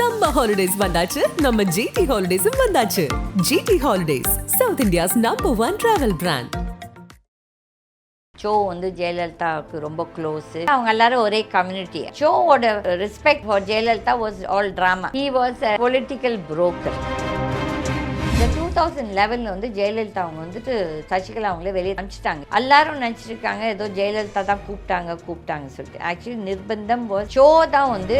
சம்ம ஹாலிடேஸ் வந்தாச்சு. நம்ம ஜிடி ஹாலிடேஸும் வந்தாச்சு. GT holidays south India's number one travel brand Cho வந்து ஜெயலலிதாவுக்கு ரொம்ப க்ளோஸ் அவங்க எல்லாரும் ஒரே கம்யூனிட்டி ஷோவோட respect for Jayalalithaa was all drama he was a political broker இந்த டூ தௌசண்ட் லெவலில் வந்து ஜெயலலிதா அவங்க வந்துட்டு சசிகலா அவங்களே வெளியே அனுப்பிச்சிட்டாங்க. எல்லாரும் நினச்சிருக்காங்க ஏதோ ஜெயலலிதா தான் கூப்பிட்டாங்க கூப்பிட்டாங்க சொல்லிட்டு. ஆக்சுவலி நிர்பந்தம் ஷோ தான் வந்து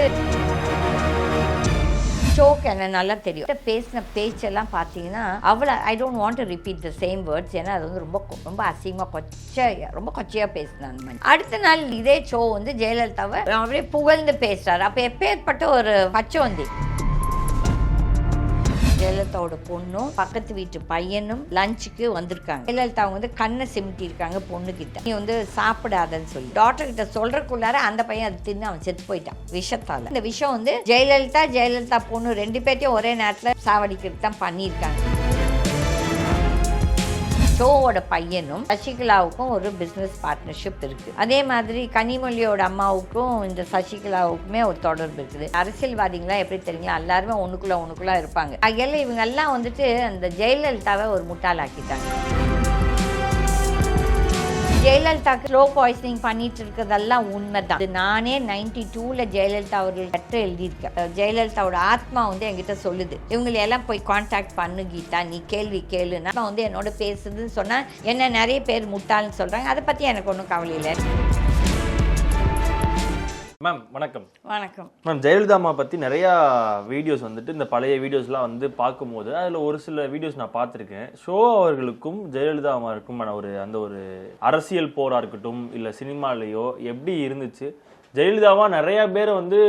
ஸ்டோக் என்ன நல்லா தெரியும். பேசின பேச்செல்லாம் பார்த்தீங்கன்னா அவ்வளோ I don't want to repeat the same words ஏன்னா அது வந்து ரொம்ப ரொம்ப அசிங்கமாக கொச்சையாக ரொம்ப கொச்சையாக பேசினான் அடுத்த நாள் இதே ஷோ வந்து ஜெயலலிதாவை அப்படியே புகழ்ந்து பேசுறாரு. அப்போ எப்பேற்பட்ட ஒரு பச்சை வந்து ஜெயலலிதாவோட பொண்ணும் பக்கத்து வீட்டு பையனும் லஞ்சுக்கு வந்திருக்காங்க. ஜெயலலிதா வந்து கண்ணை சிமிட்டி இருக்காங்க பொண்ணு கிட்ட நீ வந்து சாப்பிடாதன்னு சொல்லி. டாக்டர் கிட்ட சொல்றக்குள்ளார அந்த பையன் அதை தின்னு அவன் செத்து போயிட்டான். விஷத்தால. இந்த விஷம் வந்து ஜெயலலிதா ஜெயலலிதா பொண்ணு ரெண்டு பேர்த்தையும் ஒரே நேரத்தில் சாவடிக்கிறது தான் பண்ணியிருக்காங்க. ஷோவோட பையனும் சசிகலாவுக்கும் ஒரு பிஸ்னஸ் பார்ட்னர்ஷிப் இருக்கு. அதே மாதிரி கனிமொழியோட அம்மாவுக்கும் இந்த சசிகலாவுக்குமே ஒரு தொடர்பு இருக்குது. அரசியல்வாதிகளாம் எப்படி தெரியுங்களா? எல்லாருமே ஒண்ணுக்குள்ள ஒண்ணுக்குள்ள இருப்பாங்க. அதில் இவங்க எல்லாம் வந்துட்டு அந்த ஜெயலலிதாவை ஒரு முட்டாளாக்கிட்டாங்க. ஜெயலலிதாக்கு ஸ்லோ பாய்சனிங் பண்ணிட்டு இருக்கிறதெல்லாம் உண்மைதான். நானே நைன்டி டூவில் ஜெயலலிதா அவர்கள் லெட்டர் எழுதியிருக்கேன். ஜெயலலிதாவோட ஆத்மா வந்து என்கிட்ட சொல்லுது. இவங்களை எல்லாம் போய் காண்டாக்ட் பண்ணு கீதா நீ கேள்வி கேளுன்னா. வந்து என்னோட பேசுதுன்னு சொன்னால் என்ன நிறைய பேர் முட்டாள்னு சொல்கிறாங்க அதை பற்றி எனக்கு ஒன்றும் கவலை இல்லை. மேம் வணக்கம். வணக்கம். மேம் ஜெயலலிதா அம்மா பற்றி நிறையா வீடியோஸ் வந்துட்டு இந்த பழைய வீடியோஸ்லாம் வந்து பார்க்கும்போது அதில் ஒரு சில வீடியோஸ் நான் பார்த்துருக்கேன். ஷோ அவர்களுக்கும் ஜெயலலிதா அம்மாருக்குமான ஒரு அந்த ஒரு அரசியல் போராக இருக்கட்டும் இல்லை சினிமாலேயோ எப்படி இருந்துச்சு? ஜெயலலிதாவா நிறையா பேரை வந்து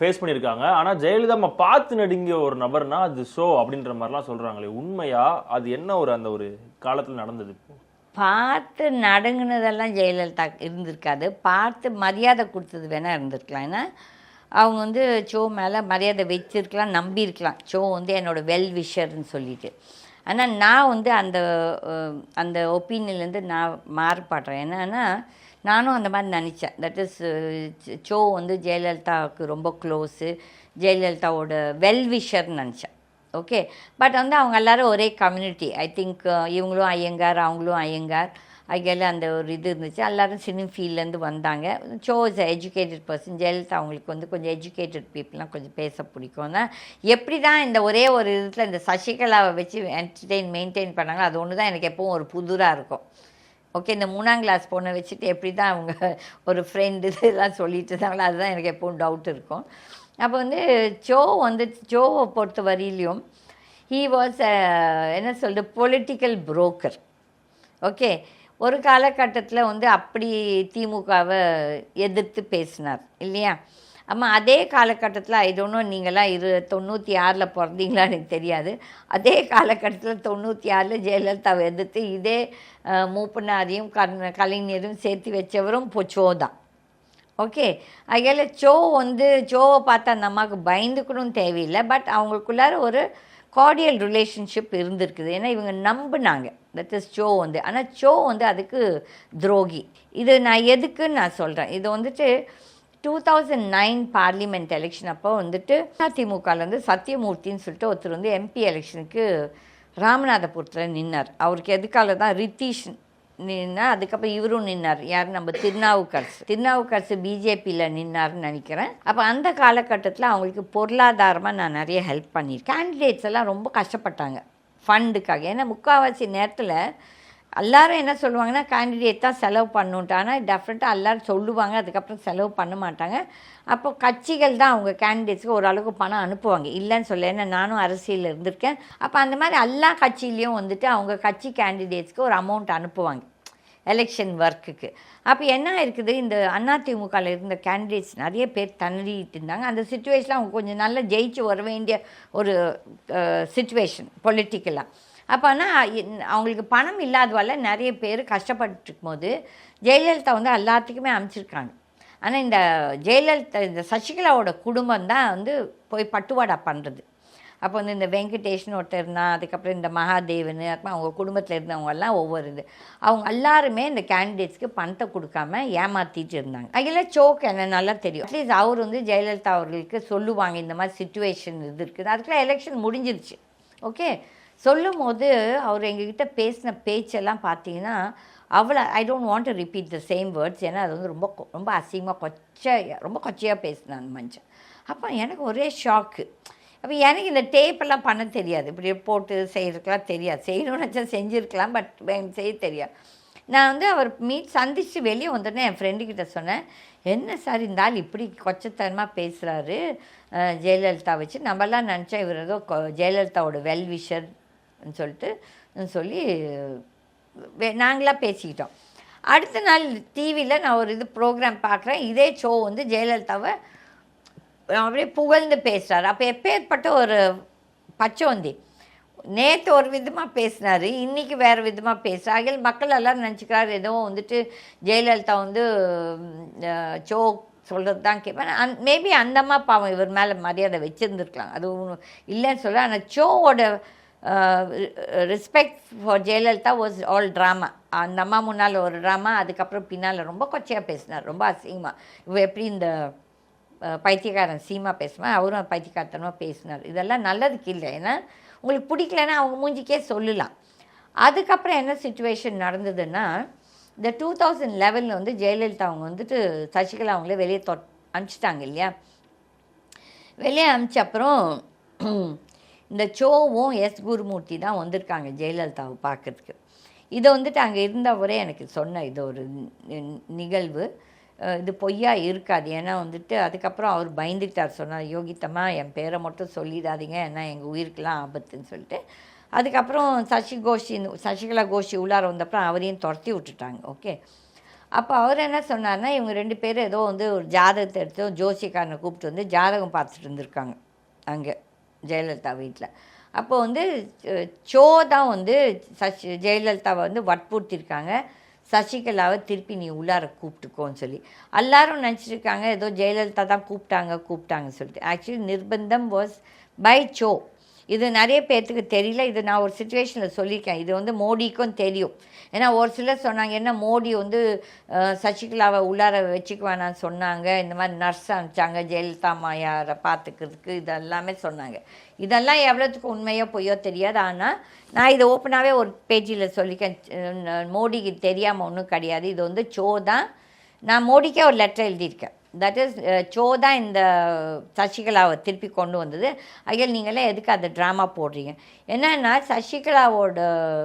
ஃபேஸ் பண்ணியிருக்காங்க. ஆனால் ஜெயலலிதா அம்மா பார்த்து நடுங்கிய ஒரு நபர்னா அது ஷோ அப்படின்ற மாதிரிலாம் சொல்கிறாங்களே உண்மையா? அது என்ன ஒரு அந்த ஒரு காலத்தில் நடந்தது இப்போ? பார்த்து நடுங்கினதெல்லாம் ஜெயலலிதா இருந்திருக்காது. பார்த்து மரியாதை கொடுத்தது வேணால் இருந்திருக்கலாம். ஏன்னா அவங்க வந்து ஷோ மேலே மரியாதை வச்சிருக்கலாம் நம்பியிருக்கலாம். ஷோ வந்து என்னோட வெல் விஷர்னு சொல்லிட்டு. ஆனால் நான் வந்து அந்த அந்த ஒப்பீனியன்லேருந்து நான் மாறுபடுறேன். என்னன்னா நானும் அந்த மாதிரி நினச்சேன். தட் இஸ் ஷோ வந்து ஜெயலலிதாவுக்கு ரொம்ப க்ளோஸு ஜெயலலிதாவோட வெல் விஷர்னு நினச்சேன். ஓகே பட் வந்து அவங்க எல்லாரும் ஒரே கம்யூனிட்டி ஐ திங்க் இவங்களும் ஐயங்கார் அவங்களும் ஐயங்கார். அங்கே அந்த ஒரு இது இருந்துச்சு. எல்லோரும் சினி ஃபீல்ட்லேருந்து வந்தாங்க. சோஸ் எஜுகேட்டட் பர்சன் ஜெயலலிதா அவங்களுக்கு வந்து கொஞ்சம் எஜுகேட்டட் பீப்புளெலாம் கொஞ்சம் பேச பிடிக்கும்னா எப்படி தான் இந்த ஒரே ஒரு இதில் இந்த சசிகலாவை வச்சு என்டர்டெயின் மெயின்டைன் பண்ணாங்களோ அது ஒன்று தான் எனக்கு எப்பவும் ஒரு புதுராக இருக்கும். ஓகே இந்த மூணாம் கிளாஸ் பொண்ணை வச்சுட்டு எப்படி தான் அவங்க ஒரு ஃப்ரெண்டு இதெல்லாம் சொல்லிட்டு இருந்தாங்களோ அதுதான் எனக்கு எப்பவும் டவுட் இருக்கும். அப்போ வந்து ஜோ வந்து ஜோவை பொறுத்த வரையிலையும் ஹீ வாஸ் என்ன சொல்கிறது பொலிட்டிக்கல் புரோக்கர் ஓகே ஒரு காலகட்டத்தில் வந்து அப்படி திமுகவை எதிர்த்து பேசினார் இல்லையா? ஆமாம் அதே காலகட்டத்தில் ஐ டோன்ட் நீங்களாம் இரு தொண்ணூற்றி ஆறில் பிறந்தீங்களா எனக்கு தெரியாது. அதே காலகட்டத்தில் தொண்ணூற்றி ஆறில் ஜெயலலிதாவை எதிர்த்து இதே அஹ், மூப்பனாரையும் கர்ண கலைஞரும் சேர்த்து வச்சவரும் பொச்சோ தான். ஓகே அதில் சோ வந்து சோவை பார்த்து அந்த அம்மாவுக்கு பயந்துக்கணும்னு தேவையில்லை. பட் அவங்களுக்குள்ளார ஒரு கார்டியல் ரிலேஷன்ஷிப் இருந்திருக்குது. ஏன்னா இவங்க நம்பினாங்க. தட் இஸ் சோ வந்து. ஆனால் சோ வந்து அதுக்கு துரோகி. இது நான் எதுக்குன்னு நான் சொல்கிறேன் இது வந்துட்டு two thousand nine parliament election அப்போ வந்துட்டு அதிமுகலேருந்து சத்யமூர்த்தின்னு சொல்லிட்டு ஒருத்தர் வந்து எம்பி எலெக்ஷனுக்கு ராமநாதபுரத்தில் நின்னார். அவருக்கு எதுக்கால தான் ரித்தீஷன் நின்னா அதுக்கப்புறம் இவரும் நின்னார். யார்? நம்ம திருநாவுக்கரசு. திருநாவுக்கரசு பிஜேபியில் நின்னார்னு நினைக்கிறேன். அப்போ அந்த காலகட்டத்தில் அவங்களுக்கு பொருளாதாரமாக நான் நிறைய ஹெல்ப் பண்ணியிருக்கேன். கேண்டிடேட்ஸ் எல்லாம் ரொம்ப கஷ்டப்பட்டாங்க. ஃபண்டுக்காக ஏன்னா முக்கால்வாசி நேரத்தில் எல்லாரும் என்ன சொல்லுவாங்கன்னா கேண்டிடேட் தான் செலவு பண்ணுன்ட்டு. ஆனால் டெஃபினட்டாக எல்லாரும் சொல்லுவாங்க. அதுக்கப்புறம் செலவு பண்ண மாட்டாங்க. அப்போ கட்சிகள் தான் அவங்க கேண்டிடேட்ஸ்க்கு ஓரளவுக்கு பணம் அனுப்புவாங்க. இல்லைன்னு சொல்ல ஏன்னா நானும் அரசியலில் இருந்திருக்கேன். அப்போ அந்த மாதிரி எல்லா கட்சியிலையும் வந்துட்டு அவங்க கட்சி கேண்டிடேட்ஸ்க்கு ஒரு அமௌண்ட் அனுப்புவாங்க. எலெக்ஷன் ஒர்க்குக்கு அப்போ என்ன இருக்குது? இந்த அதிமுகவில் இருந்த கேண்டிடேட்ஸ் நிறைய பேர் தண்ணிட்டு இருந்தாங்க. அந்த சுச்சுவேஷனில் அவங்க கொஞ்சம் நல்லா ஜெயிச்சு வர வேண்டிய ஒரு சுச்சுவேஷன் பொலிட்டிக்கலாக அப்போ ஆனால் அவங்களுக்கு பணம் இல்லாதவால நிறைய பேர் கஷ்டப்பட்டுருக்கும் போது ஜெயலலிதா வந்து எல்லாத்துக்குமே அமைச்சிருக்காங்க ஆனால் இந்த ஜெயலலிதா இந்த சசிகலாவோட குடும்பம் தான் வந்து போய் பட்டுவாடா பண்ணுறது அப்போ வந்து இந்த வெங்கடேஷ்னு ஒருத்தர் இருந்தான் அதுக்கப்புறம் இந்த மகாதேவன் அப்புறம் அவங்க குடும்பத்தில் இருந்தவங்கெல்லாம் ஒவ்வொரு இது. அவங்க எல்லாருமே இந்த கேண்டிடேட்ஸ்க்கு பணத்தை கொடுக்காம ஏமாற்றிட்டு இருந்தாங்க. அதில் சோக் என்ன நல்லா தெரியும். அட்லீஸ்ட் அவர் வந்து ஜெயலலிதா அவர்களுக்கு சொல்லுவாங்க இந்த மாதிரி சுச்சுவேஷன் இது இருக்குது. அதுக்குள்ள எலெக்ஷன் முடிஞ்சிருச்சு. ஓகே சொல்லும் போது அவர் எங்ககிட்ட பேசின பேச்செல்லாம் பார்த்தீங்கன்னா அவ்வளோ I don't want to repeat the same words ஏன்னா அது வந்து ரொம்ப கொ- ரொம்ப அசிங்கமாக கொச்சை ரொம்ப கொச்சையாக பேசினான் அந்த மனுஷன். அப்போ எனக்கு ஒரே ஷாக்கு அப்போ எனக்கு இந்த டேப்பெல்லாம் பண்ண தெரியாது. இப்படி போட்டு செய்கிறதுக்கெலாம் தெரியாது. செய்யணும்னு வச்சா செஞ்சுருக்கலாம் பட் எனக்கு செய்ய தெரியாது. நான் வந்து அவர் மீட் சந்திச்சு வெளியே வந்தோடனே என் ஃப்ரெண்டுக்கிட்ட சொன்னேன் என்ன சார் இந்த ஆள் இப்படி கொச்சத்தனமாக பேசுகிறாரு ஜெயலலிதா வச்சு. நம்மலாம் நினச்சா இவர் ஏதோ கொ- ஜெயலலிதாவோட வெல்விஷர்னு சொல்லிட்டு சொல்லி நாங்களாம் பேசிக்கிட்டோம். அடுத்த நாள் டிவியில் நான் ஒரு இது ப்ரோக்ராம் பார்க்குறேன் இதே ஷோ வந்து ஜெயலலிதாவை அப்படியே புகழ்ந்து பேசுகிறார் அப்போ எப்பேற்பட்ட ஒரு பச்சோந்தி. நேற்று ஒரு விதமாக பேசினார் இன்றைக்கி வேறு விதமாக பேசுகிறார்கள் மக்கள் எல்லாம் நினச்சிக்கிறார் ஏதோ வந்துட்டு ஜெயலலிதா வந்து சோக் சொல்கிறது தான் கேட்பேன் அந் மேபி அந்தம்மா பாவம் இவர் மேலே மரியாதை வச்சுருந்துருக்கலாம். அது இல்லைன்னு சொல்ல ஆனால் சோவோட respect for Jayalalithaa was all drama அந்த அம்மா முன்னால் ஒரு ட்ராமா அதுக்கப்புறம் பின்னால் ரொம்ப கொச்சையாக பேசினார். ரொம்ப அசிங்கமாக இவ எப்படி இந்த பைத்தியக்காரன் சீமா பேசுவேன் அவரும் பைத்தியக்காரத்தனமாக பேசினார். இதெல்லாம் நல்லதுக்கு இல்லை. ஏன்னா உங்களுக்கு பிடிக்கலன்னா அவங்க மூஞ்சிக்கே சொல்லலாம். அதுக்கப்புறம் என்ன சுச்சுவேஷன் நடந்ததுன்னா இந்த டூ தௌசண்ட் லெவலில் வந்து ஜெயலலிதா அவங்க வந்துட்டு சசிகலா அவங்களே வெளியே தொ அனுப்பிச்சிட்டாங்க இல்லையா? வெளியே அனுப்பிச்ச அப்புறம் இந்த சோவும் எஸ் குருமூர்த்தி தான் வந்திருக்காங்க ஜெயலலிதாவை பார்க்கறதுக்கு. இதை வந்துட்டு அங்கே இருந்தவரே எனக்கு சொன்ன இது ஒரு நிகழ்வு. இது பொய்யா இருக்காது. ஏன்னா வந்துட்டு அதுக்கப்புறம் அவர் பயந்துக்கிட்டார். சொன்னார் யோகித்தம்மா என் பேரை மட்டும் சொல்லிடாதீங்க. ஏன்னா எங்கள் உயிருக்கெல்லாம் ஆபத்துன்னு சொல்லிட்டு. அதுக்கப்புறம் சசி கோஷி சசிகலா கோஷி உள்ளார வந்தப்புறம் அவரையும் துரத்தி விட்டுட்டாங்க. ஓகே. அப்போ அவர் என்ன சொன்னார்னா இவங்க ரெண்டு பேரும் ஏதோ வந்து ஒரு ஜாதகத்தை எடுத்து ஜோசியக்காரனை கூப்பிட்டு வந்து ஜாதகம் பார்த்துட்டு இருந்திருக்காங்க அங்கே ஜெயலலிதா வீட்டில் அப்போ வந்து சோ தான் வந்து சசி ஜெயலலிதாவை வந்து வற்புறுத்தியிருக்காங்க. சசிகலாவை திருப்பி நீ உள்ளார கூப்பிட்டுக்கோன்னு சொல்லி. எல்லாரும் நினச்சிருக்காங்க ஏதோ ஜெயலலிதா தான் கூப்பிட்டாங்க கூப்பிட்டாங்கன்னு சொல்லிட்டு. ஆக்சுவலி நிர்பந்தம் வாஸ் பை சோ இது நிறைய பேர்த்துக்கு தெரியல. இது நான் ஒரு சுச்சுவேஷனில் சொல்லியிருக்கேன். இது வந்து மோடிக்கும் தெரியும். ஏன்னா ஒரு சிலர் சொன்னாங்க என்ன மோடி வந்து சசிகலாவை உள்ளார வச்சுக்க சொன்னாங்க. இந்த மாதிரி நர்ஸ் அனுப்பிச்சாங்க ஜெயலலிதா மாயாரை பார்த்துக்கிறதுக்கு இதெல்லாமே சொன்னாங்க. இதெல்லாம் எவ்வளோத்துக்கு உண்மையோ பொய்யோ தெரியாது. ஆனால் நான் இதை ஓப்பனாகவே ஒரு பேஜில் சொல்லிக்கேன் மோடிக்கு தெரியாமல் ஒன்றும் கிடையாது. இது வந்து சோ தான். நான் மோடிக்கே ஒரு லெட்டர் எழுதியிருக்கேன். தட் இஸ் சோ தான் இந்த சசிகலாவை திருப்பி கொண்டு வந்தது. ஐயல் நீங்களே எதுக்கு அந்த ட்ராமா போடுறீங்க? என்னன்னா சசிகலாவோட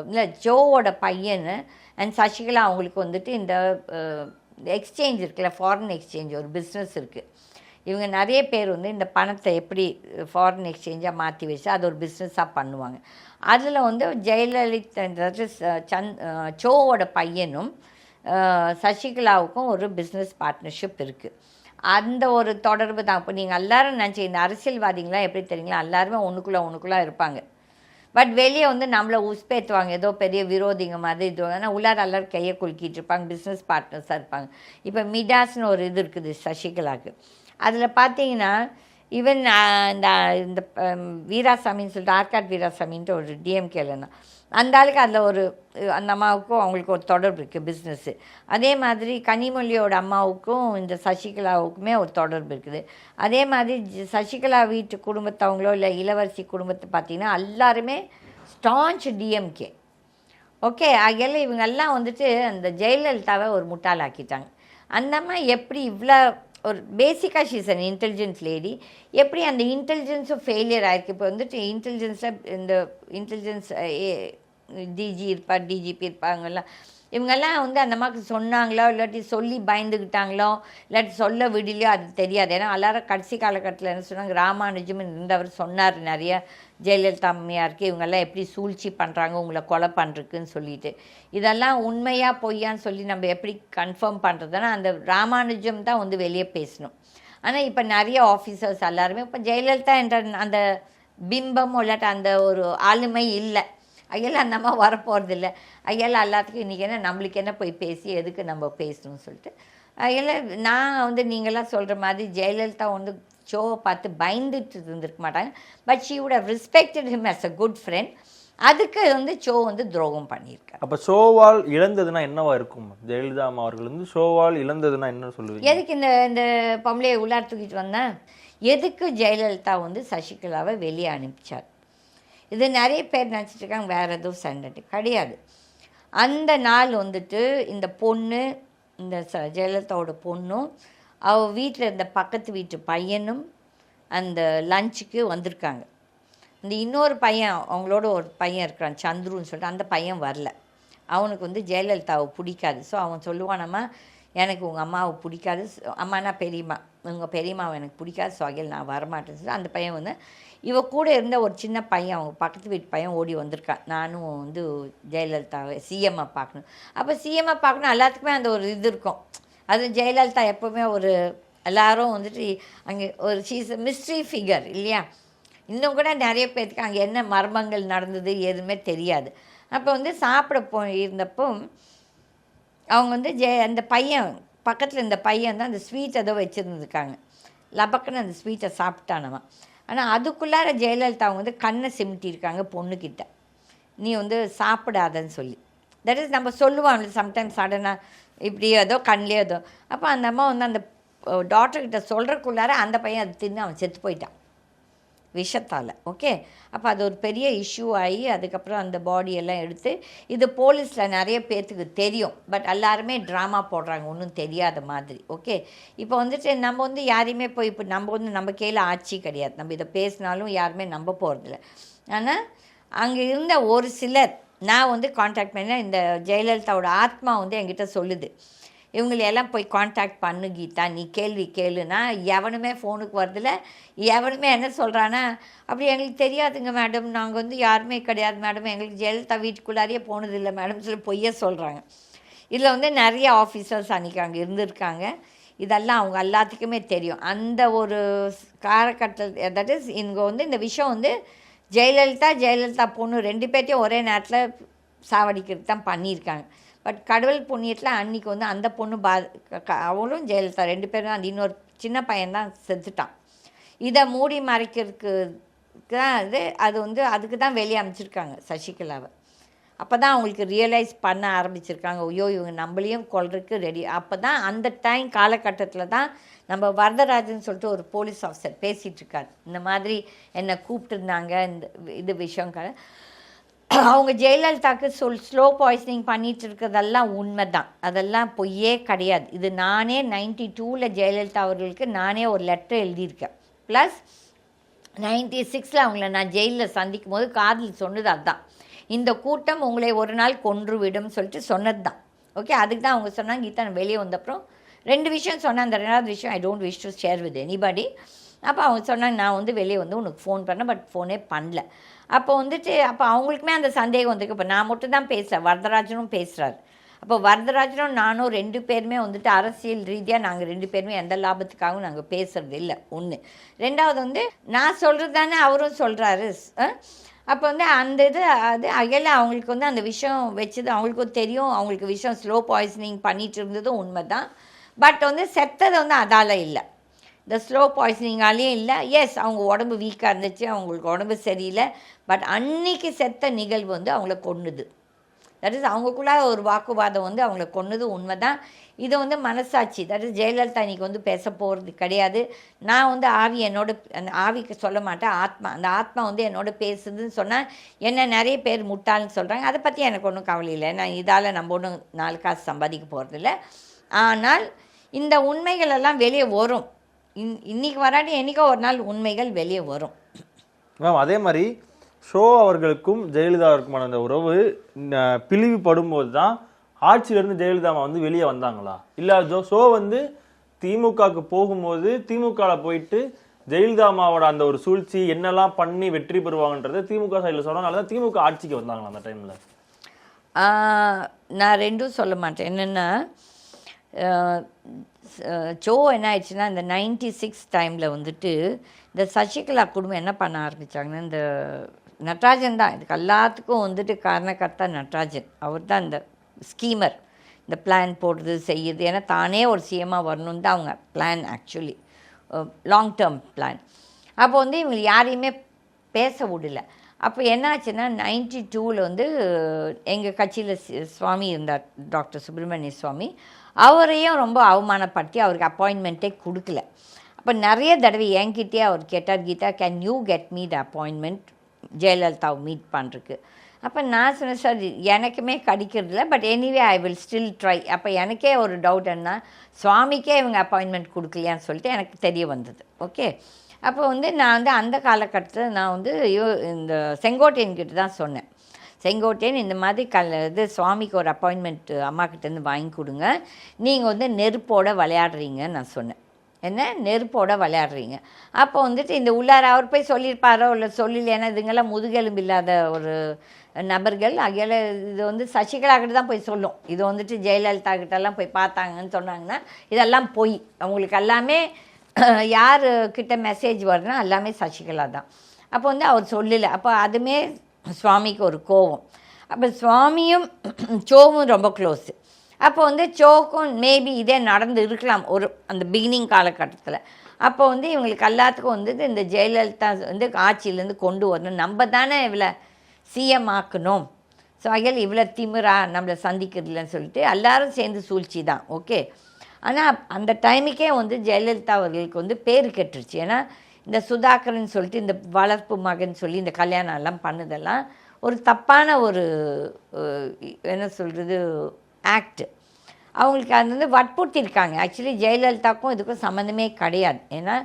இல்லை ஜோவோட பையன் அண்ட் சசிகலா அவங்களுக்கு வந்துட்டு இந்த எக்ஸ்சேஞ்ச் இருக்குல்ல ஃபாரின் எக்ஸ்சேஞ்ச் ஒரு பிஸ்னஸ் இருக்குது இவங்க நிறைய பேர் வந்து இந்த பணத்தை எப்படி ஃபாரின் எக்ஸ்சேஞ்சாக மாற்றி வச்சு அது ஒரு பிஸ்னஸாக பண்ணுவாங்க. அதில் வந்து ஜெயலலிதா சந்த் சோவோட பையனும் சசிகலாவுக்கும் ஒரு பிஸ்னஸ் பார்ட்னர்ஷிப் இருக்குது அந்த ஒரு தொடர்பு தான். இப்போ நீங்கள் எல்லாரும் நினச்சி இந்த அரசியல்வாதிங்களாம் எப்படி தெரியுங்களா? எல்லாருமே ஒன்றுக்குள்ளே ஒன்றுக்குள்ளே இருப்பாங்க. பட் வெளியே வந்து நம்மளை உஸ்பேத்துவாங்க ஏதோ பெரிய விரோதிங்க மாதிரி இது. ஆனால் உள்ளார எல்லாரும் கையை குலுக்கிட்டு இருப்பாங்க. பிஸ்னஸ் பார்ட்னர்ஸாக இருப்பாங்க. இப்போ மிடாஸ்னு ஒரு இது இருக்குது சசிகலாவுக்கு அதில் பார்த்தீங்கன்னா ஈவன் இந்த இந்த வீராசாமின்னு சொல்லிட்டு ஆர்காட் வீராசாமின்ட்டு ஒரு டிஎம்கேலன்னா அந்த ஆளுக்கு அதில் ஒரு அந்த அம்மாவுக்கும் அவங்களுக்கு ஒரு தொடர்பு இருக்குது பிஸ்னஸ்ஸு அதே மாதிரி கனிமொழியோட அம்மாவுக்கும் இந்த சசிகலாவுக்குமே ஒரு தொடர்பு இருக்குது. அதே மாதிரி சசிகலா வீட்டு குடும்பத்தவங்களோ இல்லை இளவரசி குடும்பத்தை பார்த்திங்கன்னா எல்லாருமே ஸ்டான்ச் டிஎம்கே ஓகே ஆகையால இவங்கெல்லாம் வந்துட்டு அந்த ஜெயலலிதாவை ஒரு முட்டாளாக்கிட்டாங்க. அந்த அம்மா எப்படி இவ்வளோ ஒரு பேசிக்காக ஷீஸ் அன் இன்டெலிஜென்ட் லேடி எப்படி அந்த இன்டெலிஜென்ஸும் ஃபெயிலியர் ஆயிருக்கு? இப்போ வந்துட்டு இன்டெலிஜென்ஸில் இந்த இன்டெலிஜென்ஸ் டிஜி இருப்பார் டிஜிபி இருப்பாங்கல்லாம் இவங்கெல்லாம் வந்து அந்த அம்மாவுக்கு சொன்னாங்களோ இல்லாட்டி சொல்லி பயந்துக்கிட்டாங்களோ இல்லாட்டி சொல்ல விடலையோ அது தெரியாது. ஏன்னா எல்லாரும் கடைசி காலகட்டத்தில் என்ன சொன்னாங்க? ராமானுஜம் இருந்தவர் சொன்னார் நிறைய. ஜெயலலிதா அம்மையாருக்கு இவங்கெல்லாம் எப்படி சூழ்ச்சி பண்ணுறாங்க உங்களை கொலை பண்ணுறதுக்குன்னு சொல்லிட்டு. இதெல்லாம் உண்மையாக பொய்யான்னு சொல்லி நம்ம எப்படி கன்ஃபார்ம் பண்ணுறதுன்னா அந்த ராமானுஜம் தான் வந்து வெளியே பேசணும். ஆனால் இப்போ நிறைய ஆஃபீஸர்ஸ் எல்லாருமே இப்போ ஜெயலலிதா என்ற அந்த பிம்பம் இல்லாட்டி அந்த ஒரு ஆளுமை இல்லை. ஐயெல்லாம் அந்த அம்மா வரப்போகிறது இல்லை ஐயெல்லாம் எல்லாத்துக்கும் இன்றைக்கி என்ன நம்மளுக்கு என்ன போய் பேசி எதுக்கு நம்ம பேசணும்னு சொல்லிட்டு இல்லை நான் வந்து நீங்களாம் சொல்கிற மாதிரி ஜெயலலிதா வந்து ஷோவை பார்த்து பயந்துட்டு இருந்திருக்க மாட்டாங்க. But she would have respected him as a good friend அதுக்கு வந்து ஷோ வந்து துரோகம் பண்ணியிருக்காரு. அப்ப ஷோவால் இழந்ததுன்னா என்னவா இருக்கும்? ஜெயலலிதா அம்மா அவர்கள் வந்து ஷோவால் இழந்ததுன்னா என்ன சொல்லுவீங்க? எதுக்கு இந்த இந்த பொம்பளையை உள்ளார தூக்கிட்டு வந்தேன் எதுக்கு ஜெயலலிதா வந்து சசிகலாவை வெளியே அனுப்பிச்சார்? இது நிறைய பேர் நினச்சிட்டு இருக்காங்க வேறு எதுவும் சண்டை கிடையாது. அந்த நாள் வந்துட்டு இந்த பொண்ணு இந்த ச ஜெயலலிதாவோட பொண்ணும் அவள் வீட்டில் இருந்த பக்கத்து வீட்டு பையனும் அந்த லஞ்சுக்கு வந்திருக்காங்க. இந்த இன்னொரு பையன் அவங்களோட ஒரு பையன் இருக்கிறான் சந்துருன்னு சொல்லிட்டு அந்த பையன் வரல. அவனுக்கு வந்து ஜெயலலிதாவை பிடிக்காது. ஸோ அவன் சொல்லுவானம்மா எனக்கு உங்கள் அம்மாவை பிடிக்காது. அம்மானா பெரியம்மா உங்கள் பெரியம்மாவை எனக்கு பிடிக்காது. ஸோ நான் வரமாட்டேன்னு சொல்லி அந்த பையன் வந்து இவ கூட இருந்த ஒரு சின்ன பையன் அவங்க பக்கத்து வீட்டு பையன் ஓடி வந்திருக்கான். நானும் வந்து ஜெயலலிதாவை சிஎம்மா பார்க்கணும். அப்போ சிஎம்மை பார்க்கணும் எல்லாத்துக்குமே அந்த ஒரு இது இருக்கும். அது ஜெயலலிதா எப்போவுமே ஒரு எல்லாரும் வந்துட்டு அங்கே ஒரு ஷீஸ் மிஸ்ட்ரி ஃபிகர் இல்லையா? இன்னும் கூட நிறைய பேருக்கு அங்கே என்ன மர்மங்கள் நடந்தது எதுவுமே தெரியாது. அப்போ வந்து சாப்பிட போயிருந்தப்போ அவங்க வந்து ஜெ அந்த பையன் பக்கத்தில் இந்த பையன் தான் அந்த ஸ்வீட் ஏதோ வச்சுருந்துருக்காங்க. லபக்குன்னு அந்த ஸ்வீட்டை சாப்பிட்டானவன் ஆனால் அதுக்குள்ளார ஜெயலலிதா அவங்க வந்து கண்ணை சிமிட்டியிருக்காங்க பொண்ணுக்கிட்ட நீ வந்து சாப்பிடாதன்னு சொல்லி. தட் இஸ் நம்ம சொல்லுவாங்க சம்டைம்ஸ் சடனாக இப்படி ஏதோ கண்ணிலே ஏதோ. அப்போ அந்த அம்மா வந்து அந்த டாக்டர்கிட்ட சொல்கிறக்குள்ளார அந்த பையன் அதை தின்னு அவன் செத்து போயிட்டான். விஷத்தால் ஓகே அப்போ அது ஒரு பெரிய இஷ்யூ ஆகி அதுக்கப்புறம் அந்த பாடியெல்லாம் எடுத்து இது போலீஸில் நிறைய பேர்த்துக்கு தெரியும். பட் எல்லாருமே ட்ராமா போடுறாங்க ஒன்றும் தெரியாத மாதிரி ஓகே இப்போ வந்துட்டு நம்ம வந்து யாரையுமே போய் இப்போ நம்ம வந்து நம்ம கையில் ஆட்சி கிடையாது. நம்ம இதை பேசினாலும் யாருமே நம்ப போகிறதில்ல ஆனால் அங்கே இருந்த ஒரு சிலர் நான் வந்து காண்டாக்ட் பண்ண இந்த ஜெயலலிதாவோட ஆத்மா வந்து என்கிட்ட சொல்லுது. இவங்களையெல்லாம் போய் காண்டாக்ட் பண்ணு கீதா. நீ கேள்வி கேளுனா எவனுமே ஃபோனுக்கு வரதில்ல. எவனுமே என்ன சொல்கிறானா அப்படி எங்களுக்கு தெரியாதுங்க மேடம் நாங்கள் வந்து யாருமே கிடையாது மேடம் எங்களுக்கு ஜெயலலிதா வீட்டுக்குள்ளாரியே போனதில்லை மேடம் சொல்லி பொய்ய சொல்கிறாங்க இதில் வந்து நிறைய ஆஃபீஸர்ஸ் அன்றைக்கி அங்கே இருந்திருக்காங்க. இதெல்லாம் அவங்க எல்லாத்துக்குமே தெரியும். அந்த ஒரு காலகட்டத்தில் தட் இஸ் இங்கே வந்து இந்த விஷயம் வந்து ஜெயலலிதா ஜெயலலிதா பொண்ணு ரெண்டு பேர்த்தையும் ஒரே நேரத்தில் சாவடிக்கிறது தான் பண்ணியிருக்காங்க. பட் கடவுள் புண்ணியத்தில் அன்னைக்கு வந்து அந்த பொண்ணு பா அவளும் ஜெயலலிதா ரெண்டு பேரும் அந்த இன்னொரு சின்ன பையன் தான் செத்துட்டான் இதை மூடி மறைக்கிறதுக்கு தான் இது அது வந்து அதுக்கு தான் வெளியே அமைச்சிருக்காங்க சசிகலாவை. அப்போ தான் அவங்களுக்கு ரியலைஸ் பண்ண ஆரம்பிச்சிருக்காங்க. ஐயோ இவங்க நம்மளையும் கொள்றதுக்கு ரெடி அப்போ தான் அந்த டைம் காலகட்டத்தில் தான் நம்ம வரதராஜன் சொல்லிட்டு ஒரு போலீஸ் ஆஃபீஸர் பேசிகிட்டு இந்த மாதிரி என்னை கூப்பிட்டுருந்தாங்க இந்த இது விஷயம் அவங்க ஜெயலலிதாக்கு சொல் ஸ்லோ பாய்சனிங் பண்ணிட்டு இருக்கிறதெல்லாம் உண்மை தான் அதெல்லாம் பொய்யே கிடையாது. இது நானே நைன்டி டூவில் ஜெயலலிதா அவர்களுக்கு நானே ஒரு லெட்டர் எழுதியிருக்கேன். ப்ளஸ் நைன்டி சிக்ஸில் அவங்கள நான் ஜெயிலில் சந்திக்கும் போது காதில் சொன்னது அதுதான் இந்த கூட்டம் உங்களை ஒரு நாள் கொன்று விடும் சொல்லிட்டு சொன்னது தான். ஓகே அதுக்கு தான் அவங்க சொன்னாங்க கீதா நான் வெளியே வந்தப்புறம் ரெண்டு விஷயம் சொன்னேன். அந்த ரெண்டாவது விஷயம் I don't wish to share with anybody அப்போ அவங்க சொன்னாங்க நான் வந்து வெளியே வந்து உனக்கு ஃபோன் பண்ணேன் பட் ஃபோனே பண்ணல. அப்போ வந்துட்டு அப்போ அவங்களுக்குமே அந்த சந்தேகம் வந்திருக்கு. இப்போ நான் மட்டும் தான் பேசுகிறேன் வரதராஜனும் பேசுகிறார் அப்போ வரதராஜனும் நானும் ரெண்டு பேருமே வந்துட்டு அரசியல் ரீதியாக நாங்கள் ரெண்டு பேருமே எந்த லாபத்துக்காகவும் நாங்கள் பேசுறது இல்லை. ஒன்று ரெண்டாவது வந்து நான் சொல்கிறது தானே அவரும் சொல்கிறாரு அப்போ வந்து அந்த இது அது அகையில் அவங்களுக்கு வந்து அந்த விஷயம் வச்சது அவங்களுக்கும் தெரியும். அவங்களுக்கு விஷயம் ஸ்லோ பாய்சனிங் பண்ணிகிட்டு இருந்ததும் உண்மை தான் பட் வந்து செத்தது வந்து அதால் இல்லை. இந்த ஸ்லோ பாய்சனிங்காலேயும் இல்லை. எஸ் அவங்க உடம்பு வீக்காக இருந்துச்சு அவங்களுக்கு உடம்பு சரியில்லை. பட் அன்னைக்கு செத்த நிகழ்வு வந்து அவங்கள கொன்னுது. தட் இஸ் அவங்களுக்குள்ள ஒரு வாக்குவாதம் வந்து அவங்கள கொன்னது உண்மை தான் இது வந்து மனசாட்சி. தட் இஸ் ஜெயலலிதா இன்னைக்கு வந்து பேச போகிறது கிடையாது. நான் வந்து ஆவி என்னோட அந்த ஆவிக்கு சொல்ல மாட்டேன். ஆத்மா அந்த ஆத்மா வந்து என்னோட பேசுதுன்னு சொன்னால் என்ன நிறைய பேர் முட்டாள்னு சொல்கிறாங்க அதை பற்றி எனக்கு ஒன்றும் கவலை இல்லை. நான் இதால் நம்ம ஒன்றும் நாலு காசு சம்பாதிக்க போகிறதில்ல ஆனால் இந்த உண்மைகள் எல்லாம் வெளியே வரும். இன் இன்னைக்கு வராட்டி என்றைக்கோ ஒரு நாள் உண்மைகள் வெளியே வரும். மேம் அதே மாதிரி ஷோ அவர்களுக்கும் ஜெயலலிதாவுக்குமான அந்த உறவு பிரிவுபடும் போது தான் ஆட்சியிலிருந்து ஜெயலலிதா வந்து வெளியே வந்தாங்களா? இல்ல ஜோ ஷோ வந்து திமுகவுக்கு போகும்போது திமுகவில் போயிட்டு ஜெயலலிதா அம்மாவோட அந்த ஒரு சூழ்ச்சி என்னெல்லாம் பண்ணி வெற்றி பெறுவாங்கன்றதை திமுக சைடில் சொன்னனால தான் திமுக ஆட்சிக்கு வந்தாங்களா அந்த டைம்ல நான் ரெண்டும் சொல்ல மாட்டேன். என்னென்னா ஜோ என்ன ஆயிடுச்சுன்னா இந்த நைன்டி சிக்ஸ் டைமில் வந்துட்டு இந்த சசிகலா குடும்பம் என்ன பண்ண ஆரம்பித்தாங்கன்னா இந்த நட்ராஜன் தான். இதுக்கு எல்லாத்துக்கும் வந்துட்டு காரணக்கர்த்தா நட்ராஜன். அவர் தான் இந்த ஸ்கீமர். இந்த பிளான் போடுறது செய்யுது ஏன்னா தானே ஒரு சிஎம்மாக வரணுன்னு தான் அவங்க plan actually long term plan அப்போ வந்து இவங்க யாரையுமே பேச விடல. அப்போ என்னாச்சுன்னா நைன்டி டூவில் வந்து எங்கள் கட்சியில் சுவாமி இருந்தார் டாக்டர் சுப்பிரமணிய சுவாமி. அவரையும் ரொம்ப அவமானப்படுத்தி அவருக்கு அப்பாயின்மெண்ட்டே கொடுக்கல. அப்போ நிறைய தடவை என்கிட்டே அவர் கேட்டார் Geetha can you get me the appointment ஜெயலலிதாவை மீட் பண்ணுறதுக்கு அப்போ நான் சொன்னேன் சார் எனக்குமே கிடைக்கிறதில்ல but anyway I will still try அப்போ எனக்கே ஒரு டவுட் என்ன சுவாமிக்கே இவங்க அப்பாயின்மெண்ட் கொடுக்கலையான்னு சொல்லிட்டு எனக்கு தெரிய வந்தது. ஓகே அப்போ வந்து நான் வந்து அந்த காலகட்டத்தில் நான் வந்து யோ இந்த செங்கோட்டையன் கிட்ட தான் சொன்னேன். செங்கோட்டையன் இந்த மாதிரி கல் இது சுவாமிக்கு ஒரு அப்பாயின்மெண்ட் அம்மா கிட்டேருந்து வாங்கி கொடுங்க. நீங்கள் வந்து நெருப்போட விளையாடுறீங்கன்னு நான் சொன்னேன். என்ன? நெருப்போட விளையாடுறீங்க. அப்போ வந்துட்டு இந்த உள்ளார அவர் போய் சொல்லியிருப்பாரோ இல்லை சொல்லலைன்னா இதுங்கெல்லாம் முதுகெலும்பு இல்லாத ஒரு நபர்கள். அகையால இது வந்து சசிகலா கிட்ட தான் போய் சொல்லும். இது வந்துட்டு ஜெயலலிதா கிட்டலாம் போய் பார்த்தாங்கன்னு சொன்னாங்கன்னா இதெல்லாம் பொய். அவங்களுக்கு எல்லாமே யார் கிட்ட மெசேஜ் வருதுன்னா எல்லாமே சசிகலா தான். அப்போ வந்து அவர் சொல்லலை. அப்போ அதுமே சுவாமிக்கு ஒரு கோவம். அப்போ சுவாமியும் சோவும் ரொம்ப க்ளோஸு அப்போ வந்து சோக்கும் மேபி இதே நடந்து இருக்கலாம் ஒரு அந்த பிகினிங் காலகட்டத்தில். அப்போ வந்து இவங்களுக்கு எல்லாத்துக்கும் வந்து இந்த ஜெயலலிதா வந்து ஆட்சியிலேருந்து கொண்டு வரணும். நம்ம தானே இவளை சிஎம் ஆக்கணும். ஸோ அயல் இவ்வளோ திமிரா நம்மளை சந்திக்கிறதுலன்னு சொல்லிட்டு எல்லாரும் சேர்ந்து சூழ்ச்சி தான் ஓகே ஆனால் அந்த டைமுக்கே வந்து ஜெயலலிதா அவர்களுக்கு வந்து பேர் கெட்டுருச்சு. ஏன்னா இந்த சுதாகரன் சொல்லிட்டு இந்த வளர்ப்பு மகன் சொல்லி இந்த கல்யாணம் எல்லாம் பண்ணதெல்லாம் ஒரு தப்பான ஒரு என்ன சொல்கிறது ஆக்ட் அவங்களுக்கு அது வந்து வற்புறுத்திருக்காங்க ஆக்சுவலி ஜெயலலிதாக்கும் இதுக்கும் சம்மந்தமே கிடையாது. ஏன்னா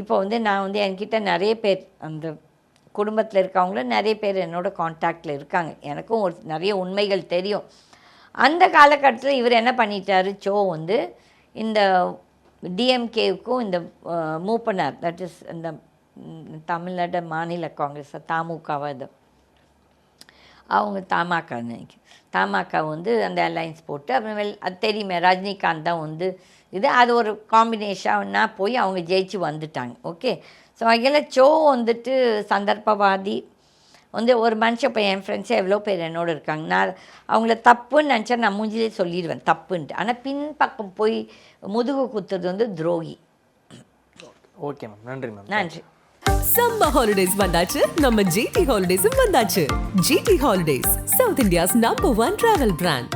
இப்போ வந்து நான் வந்து என்கிட்ட நிறைய பேர் அந்த குடும்பத்தில் இருக்கவங்களும் நிறைய பேர் என்னோட காண்டாக்டில் இருக்காங்க. எனக்கும் ஒரு நிறைய உண்மைகள் தெரியும். அந்த காலகட்டத்தில் இவர் என்ன பண்ணிட்டாரு? சோ வந்து இந்த டிஎம்கேவுக்கும் இந்த மூப்பனார் தட் இஸ் இந்த தமிழ்நாடு மாநில காங்கிரஸ் தமுகவா இது. அவங்க தமாக நினைக்கிறேன். தமாக வந்து அந்த அலைன்ஸ் போட்டு அப்புறம் வெல் அது தெரியுமே ரஜினிகாந்த் தான் வந்து இது அது ஒரு காம்பினேஷனாக போய் அவங்க ஜெயிச்சு வந்துட்டாங்க. ஓகே ஸோ அதில் சோ வந்துட்டு சந்தர்ப்பவாதி வந்து ஒரு மனுஷன் இப்போ என் ஃப்ரெண்ட்ஸே எவ்வளோ பேர் என்னோட இருக்காங்க. நான் அவங்கள தப்புன்னு நினச்சா நான் மூஞ்சிலே சொல்லிடுவேன் தப்புன்ட்டு. ஆனால் பின்பக்கம் போய் முதுகு குத்துறது வந்து துரோகி. ஓகே மேம் நன்றி மேம் நன்றி. சம்மர் ஹாலிடேஸ் வந்தாச்சு. நம்ம ஜிடி ஹாலிடேஸும் வந்தாச்சு. GT holidays south India's number one travel brand